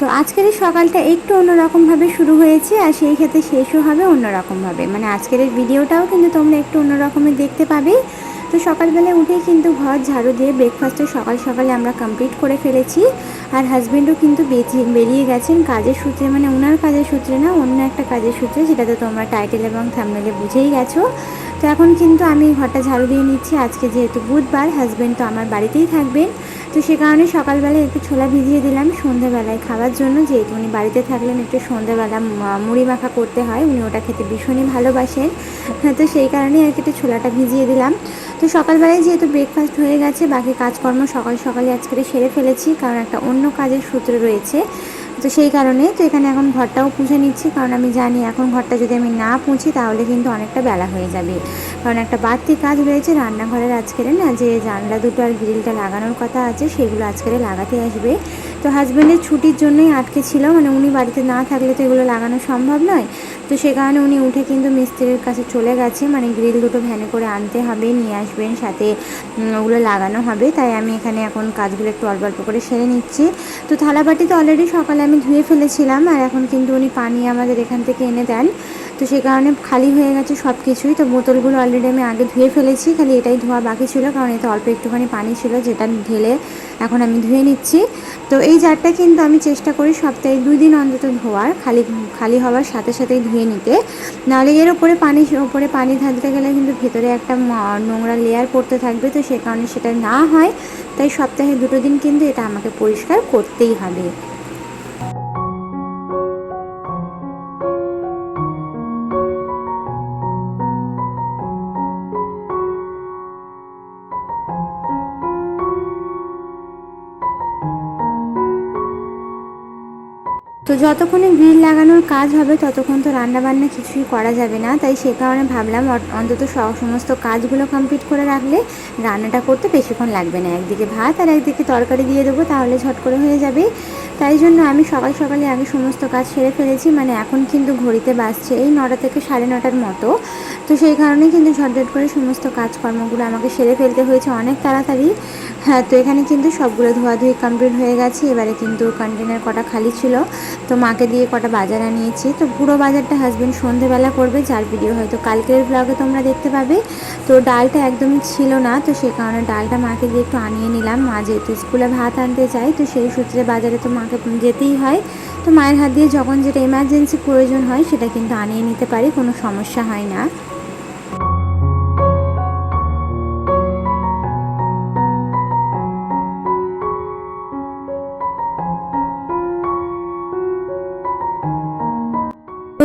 তো আজকের এই সকালটা একটু অন্যরকমভাবে শুরু হয়েছে আর সেই ক্ষেত্রে শেষও হবে অন্যরকমভাবে। মানে আজকের এই ভিডিওটাও কিন্তু তোমরা একটু অন্যরকমের দেখতে পাবে। তো সকালবেলায় উঠেই কিন্তু ঘর ঝাড়ু দিয়ে ব্রেকফাস্টও সকাল সকালে আমরা কমপ্লিট করে ফেলেছি। আর হাজব্যান্ডও কিন্তু বেরিয়ে গেছেন কাজের সূত্রে। মানে ওনার কাজের সূত্রে না, অন্য একটা কাজের সূত্রে যেটা তো তোমরা টাইটেল এবং থামনেলে বুঝেই গেছো। তো এখন কিন্তু আমি ঘরটা ঝাড়ু দিয়ে নিচ্ছি। আজকে যেহেতু বুধবার হাজব্যান্ড তো আমার বাড়িতেই থাকবেন। তো সে কারণে সকালবেলায় একটু ছোলা ভিজিয়ে দিলাম সন্ধ্যেবেলায় খাওয়ার জন্য যেহেতু উনি বাড়িতে থাকলেন একটু সন্ধ্যেবেলা মুড়ি মাখা করতে হয়। উনি ওটা খেতে ভীষণই ভালোবাসেন। হ্যাঁ, তো সেই কারণে আর কি একটু ছোলাটা ভিজিয়ে দিলাম। তো সকালবেলায় যেহেতু ব্রেকফাস্ট হয়ে গেছে বাকি কাজকর্ম সকাল সকালে আজকে সেরে ফেলেছি কারণ একটা অন্য কাজের সূত্র রয়েছে। তো সেই কারণে তো এখানে এখন ঘরটাও পুঁছে নিচ্ছি। কারণ আমি জানি এখন ঘরটা যদি আমি না পুঁছি তাহলে কিন্তু অনেকটা বেলা হয়ে যাবে। কারণ একটা বাড়তি কাজ রয়েছে রান্নাঘরের আজকের, না? যে জানলা দুটো আর গ্রিলটা লাগানোর কথা আছে, সেগুলো আজকের লাগাতে আসবে। তো হাজব্যান্ডের ছুটির জন্যই আটকে ছিল মানে উনি বাড়িতে না থাকলে তো এগুলো লাগানো সম্ভব নয়। তো সে কারণে উনি উঠে কিন্তু মিস্ত্রির কাছে চলে গেছে। মানে গ্রিল দুটো ভ্যানে করে আনতে হবে, নিয়ে আসবেন, সাথে ওগুলো লাগানো হবে। তাই আমি এখানে এখন কাজগুলো একটু অল্প অল্প করে সেরে নিচ্ছি। তো থালাবাটি তো অলরেডি সকালে আমি ধুয়ে ফেলেছিলাম আর এখন কিন্তু উনি পানি আমাদের এখান থেকে এনে দেন। তো সে কারণে খালি হয়ে গেছে সব কিছুই তো বোতলগুলো অলরেডি আমি আগে ধুয়ে ফেলেছি, খালি এটাই ধোয়া বাকি ছিল কারণ এতে অল্প একটুখানি পানি ছিল যেটা ঢেলে এখন আমি ধুয়ে নিচ্ছি। তো এই জারটা কিন্তু আমি চেষ্টা করি সপ্তাহে দুই দিন অন্তত ধোয়ার, খালি খালি হওয়ার সাথে সাথেই ধুয়ে নিতে। নাহলে এর ওপরে পানি ওপরে পানি ঢালতে গেলে কিন্তু ভেতরে একটা নোংরা লেয়ার পড়তে থাকবে। তো সে কারণে সেটা না হয়, তাই সপ্তাহে দুটো দিন কিন্তু এটা আমাকে পরিষ্কার করতেই হবে। তো যতক্ষণে গ্রিল লাগানোর কাজ হবে, ততক্ষণ তো রান্নাবান্না কিছুই করা যাবে না। তাই সে কারণে ভাবলাম অন্তত সমস্ত কাজগুলো কমপ্লিট করে রাখলে রান্নাটা করতে বেশিক্ষণ লাগবে না। একদিকে ভাত আর একদিকে তরকারি দিয়ে দেবো, তাহলে ঝট করে হয়ে যাবে। তাই জন্য আমি সকাল সকালে আগে সমস্ত কাজ সেরে ফেলেছি। মানে এখন কিন্তু ঘড়িতে বাজছে এই নটা থেকে সাড়ে নটার মতো। তো সেই কারণে কিন্তু ঝটঝট করে সমস্ত কাজকর্মগুলো আমাকে সেরে ফেলতে হয়েছে অনেক তাড়াতাড়ি। হ্যাঁ তো এখানে কিন্তু সবগুলো ধোয়াধুয়ি কমপ্লিট হয়ে গেছে। এবারে কিন্তু কন্টেনার কটা খালি ছিল। তো মাকে দিয়ে কটা বাজার আনিয়েছি। তো পুরো বাজারটা হাজবেন্ড সন্ধেবেলা করবে, যার ভিডিও হয়তো কালকের ব্লগে তোমরা দেখতে পাবে। তো ডালটা একদমই ছিল না, তো সে কারণে ডালটা মাকে দিয়ে একটু আনিয়ে নিলাম। মা যেহেতু স্কুলে ভাত আনতে চাই তো সেই সূত্রে বাজারে তো মাকে যেতেই হয়। তো মায়ের হাত দিয়ে যখন যেটা এমার্জেন্সি প্রয়োজন হয়, সেটা কিন্তু আনিয়ে নিতে পারি, কোনো সমস্যা হয় না।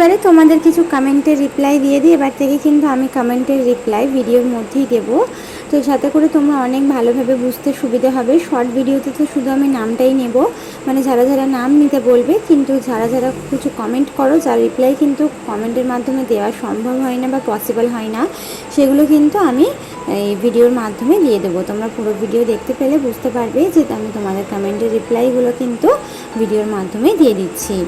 এইবারে তোমাদের কিছু কমেন্টের রিপ্লাই দিয়ে দিই। এবার থেকে কিন্তু আমি কমেন্টের রিপ্লাই ভিডিওর মধ্যেই দেব। তো সাথে করে তোমরা অনেক ভালোভাবে বুঝতে সুবিধা হবে। শর্ট ভিডিওতে তো শুধু আমি নামটাই নেব। মানে যারা যারা নাম নিতে বলবে, কিন্তু যারা যারা কিছু কমেন্ট করো, যার রিপ্লাই কিন্তু কমেন্টের মাধ্যমে দেওয়া সম্ভব হয় না বা পসিবল হয় না, সেগুলো কিন্তু আমি এই ভিডিওর মাধ্যমে দিয়ে দেবো। তোমরা পুরো ভিডিও দেখতে পেলে বুঝতে পারবে যে আমি তোমাদের কমেন্টের রিপ্লাইগুলো কিন্তু ভিডিওর মাধ্যমে দিয়ে দিচ্ছি।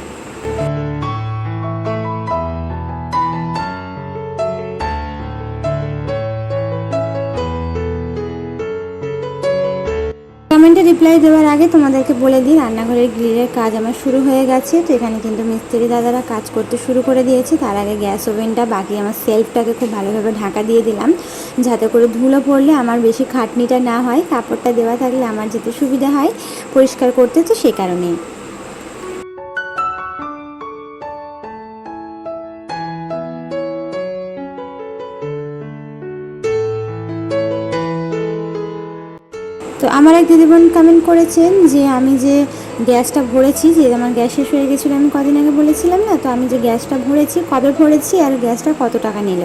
রিপ্লাই দেওয়ার আগে তোমাদেরকে বলে দিই, রান্নাঘরের গ্রিলের কাজ আমার শুরু হয়ে গেছে। তো এখানে কিন্তু মিস্ত্রি দাদারা কাজ করতে শুরু করে দিয়েছে। তার আগে গ্যাস ওভেনটা, বাকি আমার সেলফটাকে খুব ভালোভাবে ঢাকা দিয়ে দিলাম। যাতে করে ধুলো পড়লে আমার বেশি খাটনিটা না হয়। কাপড়টা দেওয়া থাকলে আমার যেতে সুবিধা হয় পরিষ্কার করতে, তো সে কারণেই। আমার এক দিদিবোন কমেন্ট করেছেন যে আমি যে গ্যাসটা ভরেছি, যে আমার গ্যাস শেষ হয়ে গেছিল, আমি কদিন আগে বলেছিলাম না? তো আমি যে গ্যাসটা ভরেছি, কবে ভরেছি আর গ্যাসটা কত টাকা নিল?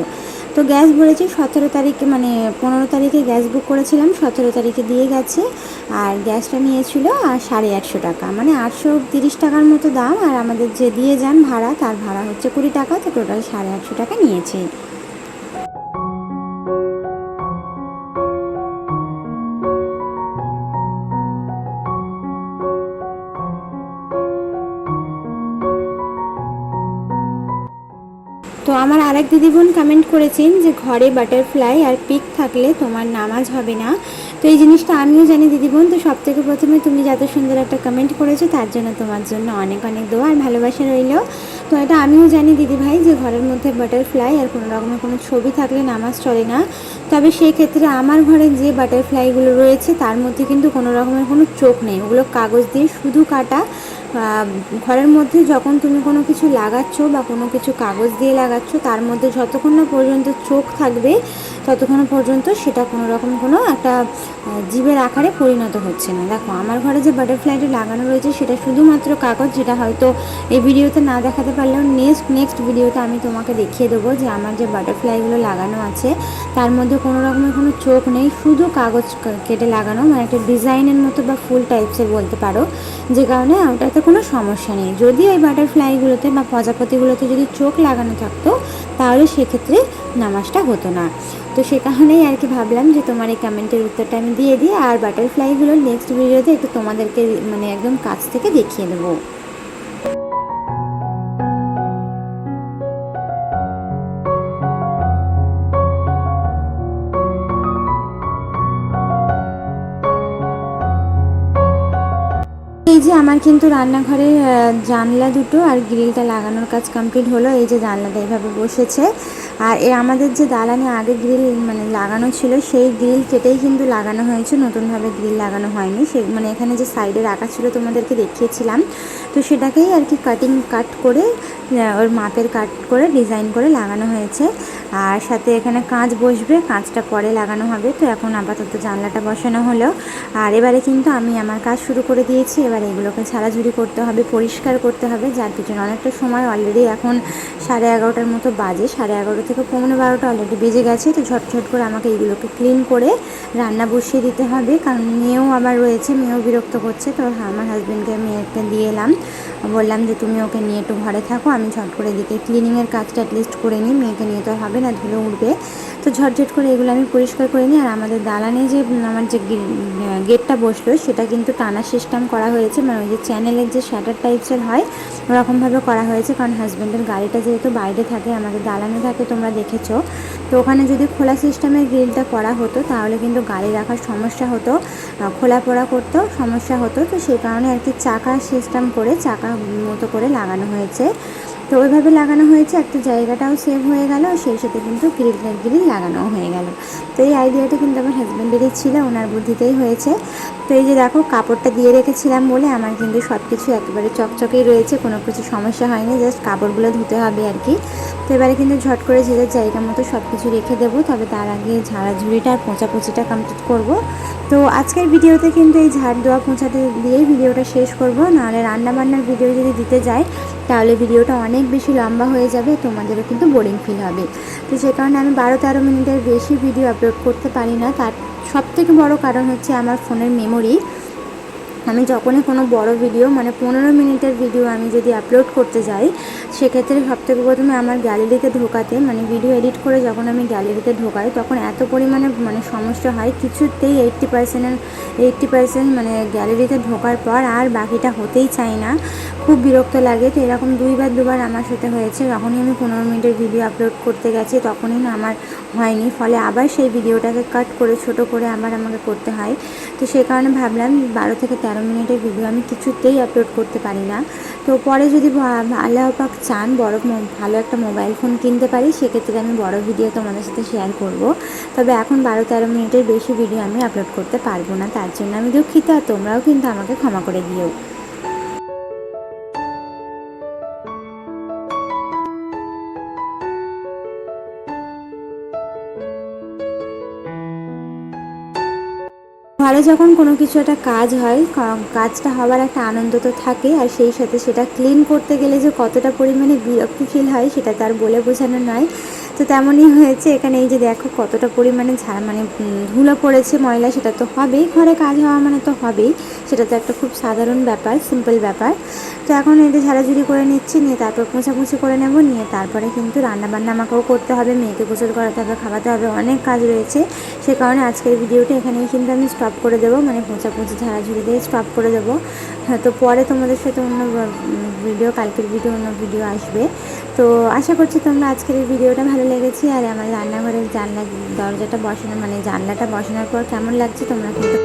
তো গ্যাস ভরেছি সতেরো তারিখে মানে পনেরো তারিখে গ্যাস বুক করেছিলাম, সতেরো তারিখে দিয়ে গেছে। আর গ্যাসটা নিয়েছিল আর সাড়ে আটশো টাকা। মানে আটশো তিরিশ টাকার মতো দাম। আর আমাদের যে দিয়ে যান ভাড়া, তার ভাড়া হচ্ছে কুড়ি টাকা, তো টোটাল সাড়ে আটশো টাকা নিয়েছে। তো আমার আরেক দিদি বোন কমেন্ট করেছেন যে ঘরে বাটারফ্লাই আর পিক থাকলে তোমার নামাজ হবে না। তো এই জিনিসটা আমিও জানি, দিদিবোন। তো সব থেকে প্রথমে তুমি যত সুন্দর একটা কমেন্ট করেছ, তার জন্য তোমার জন্য অনেক অনেক দোয়া আর ভালোবাসা রইল। তো এটা আমিও জানি, দিদিভাই, যে ঘরের মধ্যে বাটারফ্লাই আর কোনো রকমের কোনো ছবি থাকলে নামাজ চলে না। তবে সেই ক্ষেত্রে আমার ঘরে যে বাটারফ্লাইগুলো রয়েছে, তার মধ্যে কিন্তু কোনো রকমের কোনো চোখ নেই। ওগুলো কাগজ দিয়ে শুধু কাটা। ঘরের মধ্যে যখন তুমি কোনো কিছু লাগাচ্ছ বা কোনো কিছু কাগজ দিয়ে লাগাচ্ছ, তার মধ্যে যতক্ষণ না পর্যন্ত চোখ থাকবে ততক্ষণ পর্যন্ত সেটা কোনো রকম কোনো একটা জীবের আকারে পরিণত হচ্ছে না। দেখো, আমার ঘরে যে বাটারফ্লাইটা লাগানো রয়েছে সেটা শুধুমাত্র কাগজ যেটা হয়তো এই ভিডিওতে না দেখাতে পারলেও নেক্সট নেক্সট ভিডিওতে আমি তোমাকে দেখিয়ে দেবো যে আমার যে বাটারফ্লাইগুলো লাগানো আছে, তার মধ্যে কোনো রকমের কোনো চোখ নেই, শুধু কাগজ কেটে লাগানো মানে একটা ডিজাইনের মতো বা ফুল টাইপসের বলতে পারো। যে কারণে ওটাতে কোনো সমস্যা নেই। যদি ওই বাটারফ্লাইগুলোতে বা প্রজাপতিগুলোতে যদি চোখ লাগানো থাকতো, তাহলে সেক্ষেত্রে নামাজটা হতো না। তো সে কারণেই আর কি ভাবলাম যে তোমার এই কমেন্টের উত্তরটা আমি দিয়ে দিই, আর বাটারফ্লাইগুলো নেক্সট ভিডিওতে একটু তোমাদেরকে মানে একদম কাছ থেকে দেখিয়ে দেবো। আমার কিন্তু রান্নাঘরের জানলা দুটো আর গ্রিলটা লাগানোর কাজ কমপ্লিট হলো। এই যে জানলাটা এইভাবে বসেছে। আর এ আমাদের যে দালানে আগে গ্রিল মানে লাগানো ছিল, সেই গ্রিল কেটেই কিন্তু লাগানো হয়েছে। নতুনভাবে গ্রিল লাগানো হয়নি। সে মানে এখানে যে সাইডে রাখা ছিল তোমাদেরকে দেখিয়েছিলাম। তো সেটাকেই আর কি কাটিং কাট করে ওর মাপের কাট করে ডিজাইন করে লাগানো হয়েছে। আর সাথে এখানে কাঁচ বসবে, কাঁচটা পরে লাগানো হবে। তো এখন আপাতত জানলাটা বসানো হলো। আর এবারে কিন্তু আমি আমার কাজ শুরু করে দিয়েছি। এবার এগুলোকে ছাড়াঝুড়ি করতে হবে, পরিষ্কার করতে হবে, যার পিছনে অনেকটা সময় অলরেডি এখন সাড়ে এগারোটার মতো বাজে। সাড়ে এগারো থেকে পৌনে বারোটা অলরেডি বেজে গেছে। তো ঝটঝট করে আমাকে এইগুলোকে ক্লিন করে রান্না বসিয়ে দিতে হবে। কারণ মেয়েও আবার রয়েছে, মেয়েও বিরক্ত করছে। তো আমার হাজব্যান্ডকে মেয়েকে দিয়ে এলাম। বললাম যে, তুমি ওকে নিয়ে একটু ঘরে থাকো। আমি ঝট করে দিকে ক্লিনিংয়ের কাজটা অ্যাটলিস্ট করে নিই। মেয়েকে নিয়ে তো হবে না, ধুলো উঠবে তো ঝটঝট করে এগুলো আমি পরিষ্কার করে নিই। আর আমাদের দালানে যে, আমার যে গেটটা বসল, সেটা কিন্তু টানা সিস্টেম করা হয়েছে। মানে ওই যে চ্যানেলের যে শ্যাটার টাইপসের হয়, ওরকমভাবে করা হয়েছে। কারণ হাজব্যান্ডের গাড়িটা যেহেতু বাইরে থাকে, আমাদের দালানে থাকে, তোমরা দেখেছ। তো ওখানে যদি খোলা সিস্টেমের গ্রিলটা করা হতো, তাহলে কিন্তু গাড়ি রাখার সমস্যা হতো খোলা পড়া করতেও সমস্যা হতো। তো সেই কারণে আর কি চাকা সিস্টেম করে, চাকা মতো করে লাগানো হয়েছে। তো ওইভাবে লাগানো হয়েছে, একটা জায়গাটাও সেভ হয়ে গেল সেই সাথে কিন্তু গ্রিল গ্রিল লাগানো হয়ে গেল। তো এই আইডিয়াটা কিন্তু আমার হাজব্যান্ডেরই ছিল, ওনার বুদ্ধিতেই হয়েছে। তো এই যে দেখো, কাপড়টা দিয়ে রেখেছিলাম বলে আমার কিন্তু সব কিছু একেবারে চকচকেই রয়েছে, কোনো কিছু সমস্যা হয়নি জাস্ট কাপড়গুলো ধুতে হবে আর কি। তো এবারে কিন্তু ঝট করে যে জায়গা মতো সব কিছু রেখে দেবো, তবে তার আগে ঝাড়াঝুড়িটা আর পোঁচাপুচিটা কমপ্লিট করব। তো আজকের ভিডিওতে কিন্তু এই ঝাড় দোয়া পোঁছাতে দিয়েই ভিডিওটা শেষ করব। নাহলে রান্নাবান্নার ভিডিও যদি দিতে যাই, তাহলে ভিডিওটা অনেক বেশি লম্বা হয়ে যাবে, তোমাদেরও কিন্তু বোরিং ফিল হবে। তো সে কারণে আমি বারো তেরো মিনিটের বেশি ভিডিও আপলোড করতে পারি না। তার সব থেকে বড় কারণ হচ্ছে আমার ফোনের মেমোরি আমি যখনই কোনো বড় ভিডিও মানে পনেরো মিনিটের ভিডিও আমি যদি আপলোড করতে যাই সেক্ষেত্রে সবথেকে প্রথমে আমার গ্যালারিতে ঢোকাতে মানে ভিডিও এডিট করে যখন আমি গ্যালারিতে ঢোকাই, তখন এত পরিমাণে মানে সমস্যা হয়। কিছুতেই এইটটি পার্সেন্টের এইট্টি পার্সেন্ট মানে গ্যালারিতে ঢোকার পর আর বাকিটা হতেই চায় না। খুব বিরক্ত লাগে তো এরকম দুইবার, দুবার আমার সাথে হয়েছে। যখনই আমি পনেরো মিনিটের ভিডিও আপলোড করতে গেছি, তখনই না আমার হয়নি। ফলে আবার সেই ভিডিওটাকে কাট করে, ছোট করে আবার আমাকে করতে হয়। তো সেই কারণে ভাবলাম বারো থেকে তেরো মিনিটের ভিডিও আমি কিছুতেই আপলোড করতে পারি না। তো পরে যদি আল্লাহ পাক চান, বড় ভালো একটা মোবাইল ফোন কিনতে পারি, সেক্ষেত্রে আমি বড় ভিডিও তোমাদের সাথে শেয়ার করব। তবে এখন বারো তেরো মিনিটের বেশি ভিডিও আমি আপলোড করতে পারব না। তার জন্য আমি দুঃখিত, আর তোমরাও কিন্তু আমাকে ক্ষমা করে দিও। ঘরে যখন কোনো কিছু একটা কাজ হয় কাজটা হওয়ার একটা আনন্দ তো থাকে, আর সেই সাথে সেটা ক্লিন করতে গেলে যে কতটা পরিমাণে বিরক্তি ফিল হয়, সেটা তার বলে বোঝানো নয়। তো তেমনই হয়েছে। এখানে এই যে দেখো কতটা পরিমাণে ঝাড় মানে ধুলো পড়েছে ময়লা, সেটা তো হবেই। ঘরে কাজ হওয়া মানে তো হবেই। সেটা তো একটা খুব সাধারণ ব্যাপার সিম্পল ব্যাপার। তো এখন এটা ঝাড়াঝুড়ি করে নিচ্ছি, নিয়ে তারপর মোছামুছি করে নেব। নিয়ে তারপরে কিন্তু রান্নাবান্না আমাকেও করতে হবে, মেয়েকে গোসল করাতে হবে, খাওয়াতে হবে, অনেক কাজ রয়েছে। সে কারণে আজকের ভিডিওটা এখানেই কিন্তু আমি স্টপ করে দেবো মানে মোছাপুছি ঝাড়াঝুড়ি দিয়ে স্টপ করে দেবো। হ্যাঁ তো পরে তোমাদের সাথে অন্য ভিডিও, কালকের ভিডিও, অন্য ভিডিও আসবে। তো আশা করছি তোমরা আজকের এই ভিডিওটা ভালো লেগেছে আর আমার রান্নাঘরের জানলা দরজাটা বসানো মানে জানলাটা বসানোর পর কেমন লাগছে তোমরা কিন্তু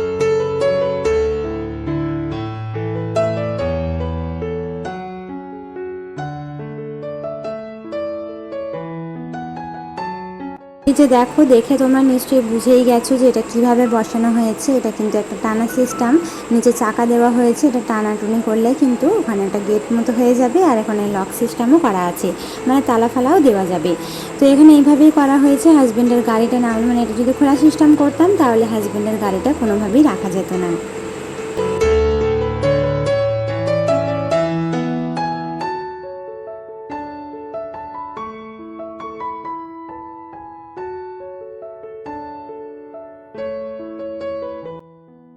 এই যে দেখো, দেখে তোমরা নিশ্চয়ই বুঝেই গেছো যে এটা কীভাবে বসানো হয়েছে। এটা কিন্তু একটা টানা সিস্টেম নিচে চাকা দেওয়া হয়েছে, এটা টানাটুনি করলে কিন্তু ওখানে একটা গেট মতো হয়ে যাবে আর এখানে লক সিস্টেমও করা আছে। মানে তালা ফালাও দেওয়া যাবে। তো এখানে এইভাবেই করা হয়েছে। হাজব্যান্ডের গাড়িটা না মানে এটা যদি খোলা সিস্টেম করতাম, তাহলে হাজব্যান্ডের গাড়িটা কোনোভাবেই রাখা যেত না।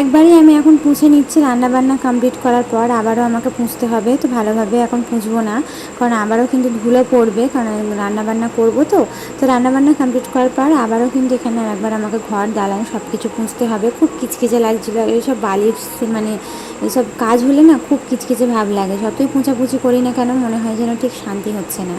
একবারই আমি এখন পুষে নিচ্ছি, রান্নাবান্না কমপ্লিট করার পর আবারও আমাকে পুষতে হবে, তো ভালোভাবে এখন পুষবো না। কারণ আবারও কিন্তু ধুলো পড়বে, কারণ রান্নাবান্না করব তো। তো রান্নাবান্না কমপ্লিট করার পর আবারও কিন্তু এখানে একবার আমাকে ঘর, দালান সব কিছু পুষতে হবে। খুব কিচকিচে লাগছিল, এইসব বালির মানে এইসব কাজ হলে না খুব কিচকিচে ভাব লাগে। যতই পুঁচাপুচি করি না কেন, মনে হয় যেন ঠিক শান্তি হচ্ছে না।